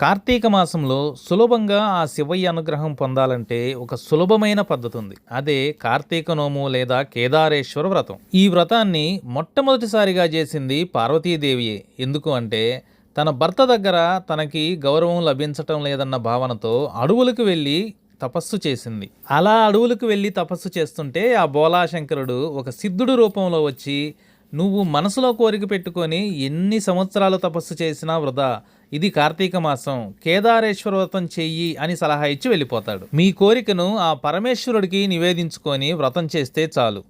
కార్తీక మాసంలో సులభంగా ఆ శివయ్య అనుగ్రహం పొందాలంటే ఒక సులభమైన పద్ధతి ఉంది అదే కార్తీక నోము లేదా కేదారేశ్వర వ్రతం. ఈ వ్రతాన్ని మొట్టమొదటిసారిగా చేసింది పార్వతీదేవియే. ఎందుకు అంటే తన భర్త దగ్గర తనకి గౌరవం లభించటం లేదన్న భావనతో అడవులకు వెళ్ళి తపస్సు చేసింది. అలా అడవులకు వెళ్ళి తపస్సు చేస్తుంటే ఆ బోలాశంకరుడు ఒక సిద్ధుడు రూపంలో వచ్చి నువ్వు మనసులో కోరిక పెట్టుకొని ఎన్ని సంవత్సరాలు తపస్సు చేసినా వృధా. ఇది కార్తీక మాసం. కేదారేశ్వర వ్రతం చెయ్యి అని సలహా ఇచ్చి వెళ్ళిపోతాడు. మీ కోరికను ఆ పరమేశ్వరుడికి నివేదించుకొని వ్రతం చేస్తే చాలు.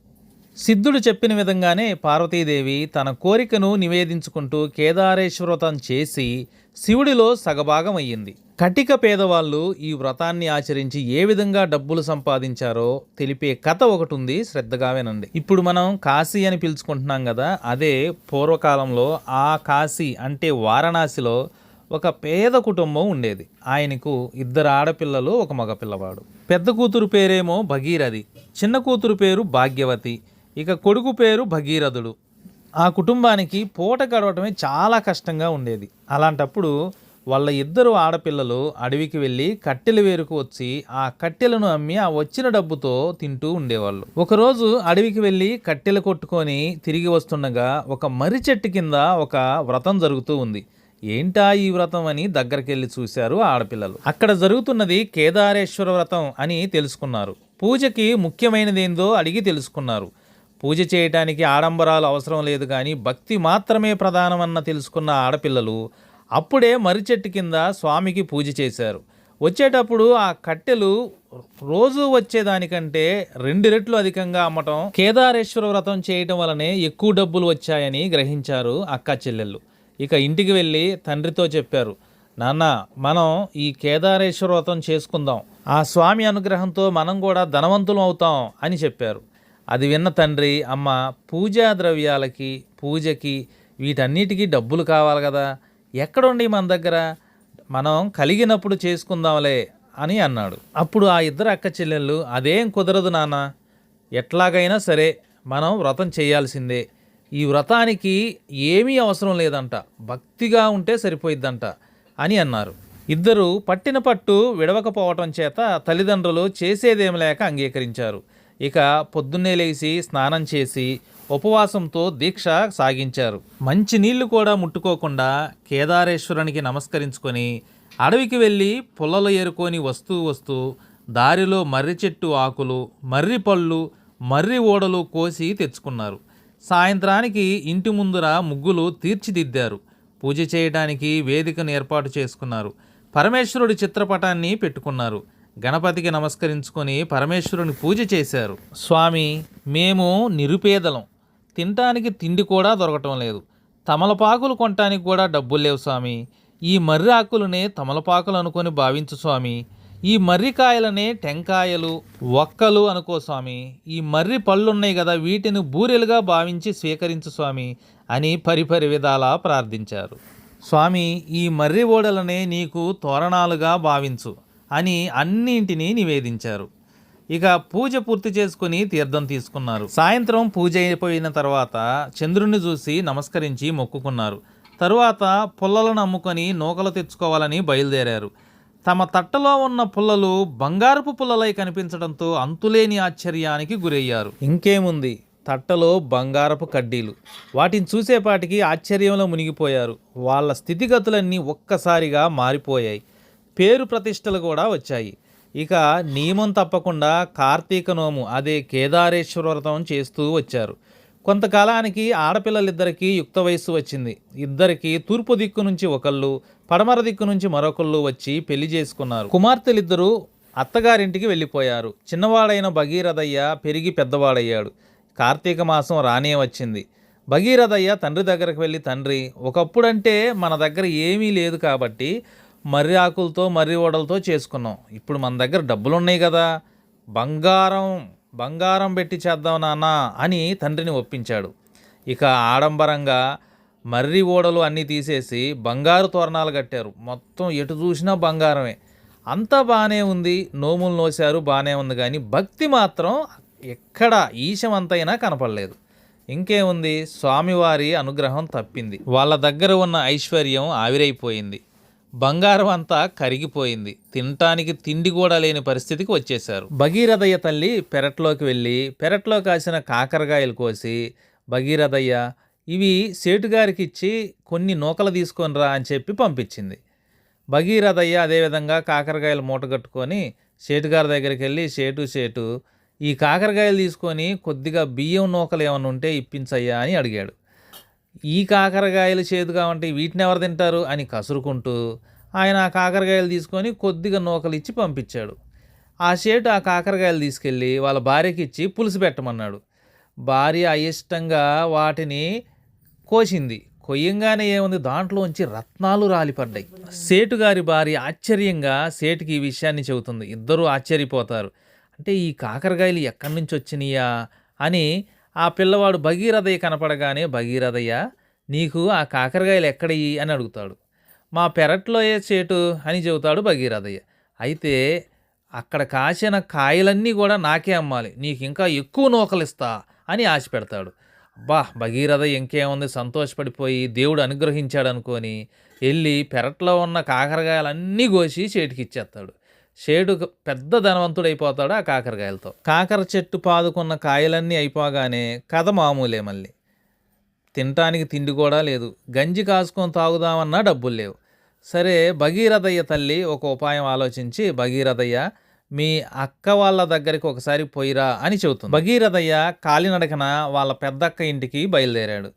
సిద్ధుడు చెప్పిన విధంగానే పార్వతీదేవి తన కోరికను నివేదించుకుంటూ కేదారేశ్వర వ్రతం చేసి శివుడిలో సగభాగం అయ్యింది కటిక పేదవాళ్ళు ఈ వ్రతాన్ని ఆచరించి ఏ విధంగా డబ్బులు సంపాదించారో తెలిపే కథ ఒకటి ఉంది శ్రద్ధగా వినండి. ఇప్పుడు మనం కాశీ అని పిలుచుకుంటున్నాం కదా అదే పూర్వకాలంలో ఆ కాశీ అంటే వారణాసిలో ఒక పేద కుటుంబం ఉండేది. ఆయనకు ఇద్దరు ఆడపిల్లలు ఒక మగ పిల్లవాడు పెద్ద కూతురు పేరేమో భగీరథి చిన్న కూతురు పేరు భాగ్యవతి ఇక కొడుకు పేరు భగీరథుడు. ఆ కుటుంబానికి పూట గడవటమే చాలా కష్టంగా ఉండేది. అలాంటప్పుడు వాళ్ళ ఇద్దరు ఆడపిల్లలు అడవికి వెళ్ళి కట్టెల వేరుకు వచ్చి ఆ కట్టెలను అమ్మి ఆ వచ్చిన డబ్బుతో తింటూ ఉండేవాళ్ళు. ఒకరోజు అడవికి వెళ్ళి కట్టెలు కొట్టుకొని తిరిగి వస్తుండగా ఒక మర్రి చెట్టు కింద ఒక వ్రతం జరుగుతూ ఉంది. ఏంటా ఈ వ్రతం అని దగ్గరకెళ్ళి చూశారు ఆడపిల్లలు. అక్కడ జరుగుతున్నది కేదారేశ్వర వ్రతం అని తెలుసుకున్నారు. పూజకి ముఖ్యమైనదేందో అడిగి తెలుసుకున్నారు. పూజ చేయటానికి ఆడంబరాలు అవసరం లేదు కానీ భక్తి మాత్రమే ప్రధానమన్న తెలుసుకున్న ఆడపిల్లలు అప్పుడే మరిచెట్టు కింద స్వామికి పూజ చేశారు. వచ్చేటప్పుడు ఆ కట్టెలు రోజు వచ్చేదానికంటే రెండు రెట్లు అధికంగా అమ్మటం కేదారేశ్వర వ్రతం చేయటం వలనే ఎక్కువ డబ్బులు వచ్చాయని గ్రహించారు అక్క చెల్లెళ్ళు. ఇక ఇంటికి వెళ్ళి తండ్రితో చెప్పారు నాన్న మనం ఈ కేదారేశ్వర వ్రతం చేసుకుందాం. ఆ స్వామి అనుగ్రహంతో మనం కూడా ధనవంతులం అవుతాం అని చెప్పారు. అది విన్న తండ్రి అమ్మ పూజా ద్రవ్యాలకి పూజకి వీటన్నిటికీ డబ్బులు కావాలి కదా. ఎక్కడుండి మన దగ్గర? మనం కలిగినప్పుడు చేసుకుందాంలే అని అన్నాడు. అప్పుడు ఆ ఇద్దరు అక్క చెల్లెళ్ళు అదేం కుదరదు నాన్న. ఎట్లాగైనా సరే మనం వ్రతం చేయాల్సిందే. ఈ వ్రతానికి ఏమీ అవసరం లేదంట. భక్తిగా ఉంటే సరిపోయిద్దంట అని అన్నారు. ఇద్దరు పట్టిన పట్టు విడవకపోవటం చేత తల్లిదండ్రులు చేసేదేం లేక అంగీకరించారు. ఇక పొద్దున్నే లేచి స్నానం చేసి ఉపవాసంతో దీక్ష సాగించారు. మంచి నీళ్ళు కూడా ముట్టుకోకుండా కేదారేశ్వరునికి నమస్కరించుకొని అడవికి వెళ్ళి పుల్లలు ఏరుకొని వస్తూ వస్తూ దారిలో మర్రి చెట్టు ఆకులు మర్రి పళ్ళు మర్రి ఓడలు కోసి తెచ్చుకున్నారు. సాయంత్రానికి ఇంటి ముందర ముగ్గులు తీర్చిదిద్దారు. పూజ చేయడానికి వేదికను ఏర్పాటు చేసుకున్నారు. పరమేశ్వరుడి చిత్రపటాన్ని పెట్టుకున్నారు. గణపతికి నమస్కరించుకొని పరమేశ్వరుని పూజ చేశారు. స్వామి మేము నిరుపేదలం. తినటానికి తిండి కూడా దొరకటం లేదు. తమలపాకులు కొనటానికి కూడా డబ్బులు లేవు స్వామి. ఈ మర్రి ఆకులనే తమలపాకులు అనుకొని భావించు స్వామి. ఈ మర్రికాయలనే టెంకాయలు ఒక్కలు అనుకో స్వామి. ఈ మర్రి పళ్ళు ఉన్నాయి కదా వీటిని బూరెలుగా భావించి స్వీకరించు స్వామి అని పరిపరి విధాలా ప్రార్థించారు. స్వామి ఈ మర్రి ఓడలనే నీకు తోరణాలుగా భావించు అని అన్నింటినీ నివేదించారు. ఇక పూజ పూర్తి చేసుకుని తీర్థం తీసుకున్నారు. సాయంత్రం పూజ అయిపోయిన తర్వాత చంద్రుణ్ణి చూసి నమస్కరించి మొక్కుకున్నారు. తరువాత పుల్లలను అమ్ముకొని నూకలు తెచ్చుకోవాలని బయలుదేరారు. తమ తట్టలో ఉన్న పుల్లలు బంగారపు పుల్లలై కనిపించడంతో అంతులేని ఆశ్చర్యానికి గురయ్యారు. ఇంకేముంది? తట్టలో బంగారపు కడ్డీలు. వాటిని చూసేపాటికి ఆశ్చర్యంలో మునిగిపోయారు. వాళ్ళ స్థితిగతులన్నీ ఒక్కసారిగా మారిపోయాయి. పేరు ప్రతిష్టలు కూడా వచ్చాయి. ఇక నియమం తప్పకుండా కార్తీక నోము అదే కేదారేశ్వర వ్రతం చేస్తూ వచ్చారు. కొంతకాలానికి ఆడపిల్లలిద్దరికీ యుక్త వయస్సు వచ్చింది. ఇద్దరికి తూర్పు దిక్కు నుంచి ఒకళ్ళు పడమర దిక్కు నుంచి మరొకళ్ళు వచ్చి పెళ్ళి చేసుకున్నారు. కుమార్తెలిద్దరూ అత్తగారింటికి వెళ్ళిపోయారు. చిన్నవాడైన భగీరథయ్య పెరిగి పెద్దవాడయ్యాడు. కార్తీక మాసం రానే వచ్చింది. భగీరథయ్య తండ్రి దగ్గరకు వెళ్ళి తండ్రి ఒకప్పుడంటే మన దగ్గర ఏమీ లేదు కాబట్టి మర్రి ఆకులతో మర్రి ఓడలతో చేసుకున్నాం. ఇప్పుడు మన దగ్గర డబ్బులు ఉన్నాయి కదా. బంగారం. బంగారం పెట్టి చేద్దాం నాన్న అని తండ్రిని ఒప్పించాడు. ఇక ఆడంబరంగా మర్రి ఓడలు అన్నీ తీసేసి బంగారు తోరణాలు కట్టారు. మొత్తం ఎటు చూసినా బంగారమే. అంతా బాగానే ఉంది. నోములు నోశారు బాగానే ఉంది కానీ భక్తి మాత్రం ఎక్కడ ఈశమంతైనా కనపడలేదు. ఇంకేముంది? స్వామివారి అనుగ్రహం తప్పింది. వాళ్ళ దగ్గర ఉన్న ఐశ్వర్యం ఆవిరైపోయింది. బంగారం అంతా కరిగిపోయింది. తినటానికి తిండి కూడా లేని పరిస్థితికి వచ్చేశారు. భగీరథయ్య తల్లి పెరట్లోకి వెళ్ళి పెరట్లో కాసిన కాకరకాయలు కోసి భగీరథయ్య ఇవి సేటుగారికి ఇచ్చి కొన్ని నూకలు తీసుకొని రా అని చెప్పి పంపించింది. భగీరథయ్య అదేవిధంగా కాకరకాయలు మూట కట్టుకొని సేటుగారి దగ్గరికి వెళ్ళి సేటు సేటు ఈ కాకరకాయలు తీసుకొని కొద్దిగా బియ్యం నూకలు ఏమైనా ఉంటే ఇప్పించయ్యా అని అడిగాడు. ఈ కాకరకాయలు చేదుగా ఉంటే వీటిని ఎవరు తింటారు అని కసురుకుంటూ ఆయన ఆ కాకరకాయలు తీసుకొని కొద్దిగా నూకలు ఇచ్చి పంపించాడు. ఆ షేటు ఆ కాకరకాయలు తీసుకెళ్ళి వాళ్ళ భార్యకి ఇచ్చి పులుసు పెట్టమన్నాడు. భార్య అయిష్టంగా వాటిని కోసింది. కొయ్యంగానే ఏముంది? దాంట్లోంచి రత్నాలు రాలిపడ్డాయి. సేటు గారి భార్య ఆశ్చర్యంగా సేటుకి ఈ విషయాన్ని చెబుతుంది. ఇద్దరూ ఆశ్చర్యపోతారు. అంటే ఈ కాకరకాయలు ఎక్కడి నుంచి వచ్చినాయా అని ఆ పిల్లవాడు భగీరథయ్య కనపడగానే భగీరథయ్య నీకు ఆ కాకరకాయలు ఎక్కడయి అని అడుగుతాడు. మా పెరట్లో ఏ చేటు? అని చెబుతాడు భగీరథయ్య. అయితే అక్కడ కాసిన కాయలన్నీ కూడా నాకే అమ్మాలి. నీకు ఇంకా ఎక్కువ నూకలిస్తా అని ఆశ పెడతాడు. అబ్బా భగీరథ ఇంకేముంది? సంతోషపడిపోయి దేవుడు అనుగ్రహించాడు అనుకొని వెళ్ళి పెరట్లో ఉన్న కాకరకాయలన్నీ కోసి చేటికి ఇచ్చేస్తాడు షేడు పెద్ద ధనవంతుడైపోతాడు ఆ కాకరకాయలతో. కాకర చెట్టు పాదుకున్న కాయలన్నీ అయిపోగానే కథ మామూలే మళ్ళీ. తినటానికి తిండి కూడా లేదు. గంజి కాసుకొని తాగుదామన్నా డబ్బులు లేవు. సరే భగీరథయ్య తల్లి ఒక ఉపాయం ఆలోచించి భగీరథయ్య మీ అక్క వాళ్ళ దగ్గరికి ఒకసారి పోయిరా అని చెబుతుంది. భగీరథయ్య కాలినడకన వాళ్ళ పెద్దక్క ఇంటికి బయలుదేరాడు.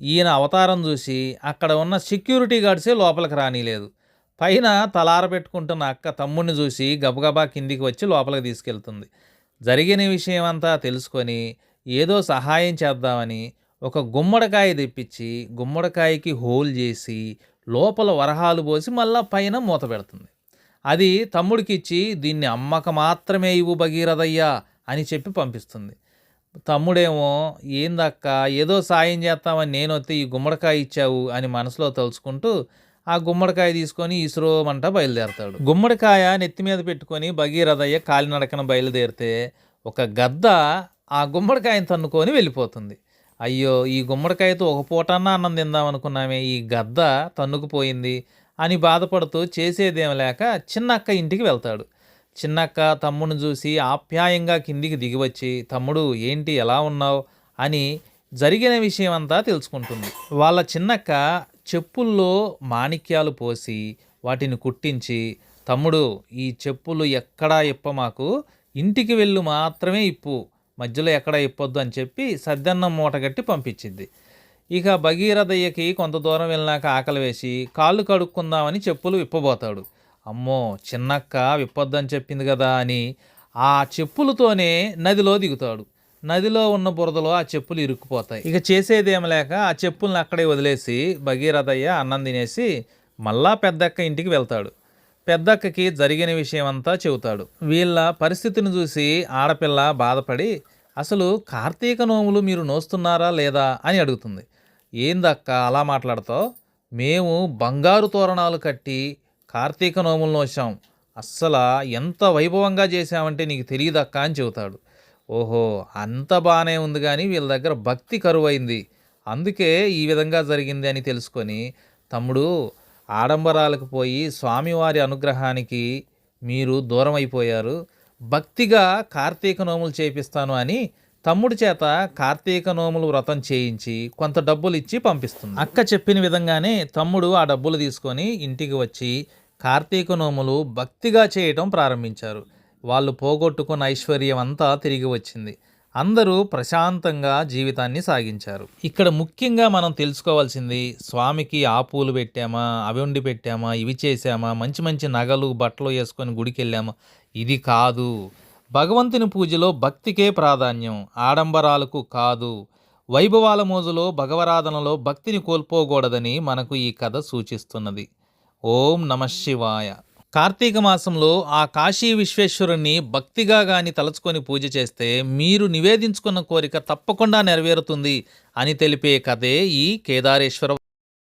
ఈయన అవతారం చూసి అక్కడ ఉన్న సెక్యూరిటీ గార్డ్సే లోపలికి రానిలేదు. పైన తలార పెట్టుకుంటున్న అక్క తమ్ముడిని చూసి గబగబా కిందికి వచ్చి లోపలికి తీసుకెళ్తుంది. జరిగిన విషయం అంతా తెలుసుకొని ఏదో సహాయం చేద్దామని ఒక గుమ్మడికాయ తెప్పించి గుమ్మడికాయకి హోల్ చేసి లోపల వరహాలు పోసి మళ్ళా పైన మూత పెడుతుంది. అది తమ్ముడికి ఇచ్చి దీన్ని అమ్మక మాత్రమే ఇవ్వు భగీరథయ్యా అని చెప్పి పంపిస్తుంది. తమ్ముడేమో ఏందక్క ఏదో సాయం చేస్తామని నేను వస్తే ఈ గుమ్మడికాయ ఇచ్చావు అని మనసులో తలుచుకుంటూ ఆ గుమ్మడికాయ తీసుకొని ఇసురోమంట బయలుదేరతాడు. గుమ్మడికాయ నెత్తి మీద పెట్టుకొని భగీరథయ్య కాలినడకన బయలుదేరితే ఒక గద్ద ఆ గుమ్మడికాయని తన్నుకొని వెళ్ళిపోతుంది. అయ్యో ఈ గుమ్మడికాయతో ఒక పూటన్నా అన్నం తిందామనుకున్నామే ఈ గద్ద తన్నుకుపోయింది అని బాధపడుతూ చేసేదేం లేక చిన్నక్క ఇంటికి వెళ్తాడు. చిన్నక్క తమ్ముడిని చూసి ఆప్యాయంగా కిందికి దిగివచ్చి తమ్ముడు ఏంటి ఎలా ఉన్నావు? అని జరిగిన విషయం అంతా తెలుసుకుంటుంది. వాళ్ళ చిన్నక్క చెప్పుల్లో మాణిక్యాలు పోసి వాటిని కుట్టించి తమ్ముడు ఈ చెప్పులు ఎక్కడా ఇప్ప మాకు? ఇంటికి వెళ్ళు మాత్రమే ఇప్పు. మధ్యలో ఎక్కడా ఇప్పొద్దు అని చెప్పి సద్దన్నం మూటగట్టి పంపించింది. ఇక భగీరథయ్యకి కొంత దూరం వెళ్ళినాక ఆకలి వేసి కాళ్ళు కడుక్కుందామని చెప్పులు విప్పబోతాడు. అమ్మో చిన్నక్క విప్పొద్దని చెప్పింది కదా అని ఆ చెప్పులతోనే నదిలో దిగుతాడు. నదిలో ఉన్న బురదలో ఆ చెప్పులు ఇరుక్కుపోతాయి. ఇక చేసేదేం లేక ఆ చెప్పుల్ని అక్కడే వదిలేసి భగీరథయ్య అన్నం తినేసి మళ్ళా పెద్దక్క ఇంటికి వెళ్తాడు. పెద్దక్కకి జరిగిన విషయం అంతా చెబుతాడు. వీళ్ళ పరిస్థితిని చూసి ఆడపిల్ల బాధపడి అసలు కార్తీక నోములు మీరు నోస్తున్నారా లేదా? అని అడుగుతుంది. ఏందక్క అలా మాట్లాడతావు? మేము బంగారు తోరణాలు కట్టి కార్తీక నోములు నోసాం అస్సలు ఎంత వైభవంగా చేశామంటే నీకు తెలియదక్క అని చెబుతాడు. ఓహో అంత బాగానే ఉంది కానీ వీళ్ళ దగ్గర భక్తి కరువైంది. అందుకే ఈ విధంగా జరిగింది అని తెలుసుకొని తమ్ముడు ఆడంబరాలకు పోయి స్వామివారి అనుగ్రహానికి మీరు దూరం అయిపోయారు భక్తిగా కార్తీక నోములు చేపిస్తాను అని తమ్ముడి చేత కార్తీక నోములు వ్రతం చేయించి కొంత డబ్బులు ఇచ్చి పంపిస్తుంది. అక్క చెప్పిన విధంగానే తమ్ముడు ఆ డబ్బులు తీసుకొని ఇంటికి వచ్చి కార్తీక నోములు భక్తిగా చేయటం ప్రారంభించారు. వాళ్ళు పోగొట్టుకున్న ఐశ్వర్యం అంతా తిరిగి వచ్చింది. అందరూ ప్రశాంతంగా జీవితాన్ని సాగించారు. ఇక్కడ ముఖ్యంగా మనం తెలుసుకోవాల్సింది స్వామికి ఆ పూలు పెట్టామా అవి వండి పెట్టామా ఇవి చేసామా మంచి మంచి నగలు బట్టలు వేసుకొని గుడికి వెళ్ళామా ఇది కాదు. భగవంతుని పూజలో భక్తికే ప్రాధాన్యం ఆడంబరాలకు కాదు. వైభవాల మోజులో భగవరాధనలో భక్తిని కోల్పోకూడదని మనకు ఈ కథ సూచిస్తున్నది. ఓం నమ శివాయ. కార్తీక మాసంలో ఆ కాశీ విశ్వేశ్వరుణ్ణి భక్తిగా గాని తలుచుకొని పూజ చేస్తే మీరు నివేదించుకున్న కోరిక తప్పకుండా నెరవేరుతుంది అని తెలిపే కథే ఈ కేదారేశ్వర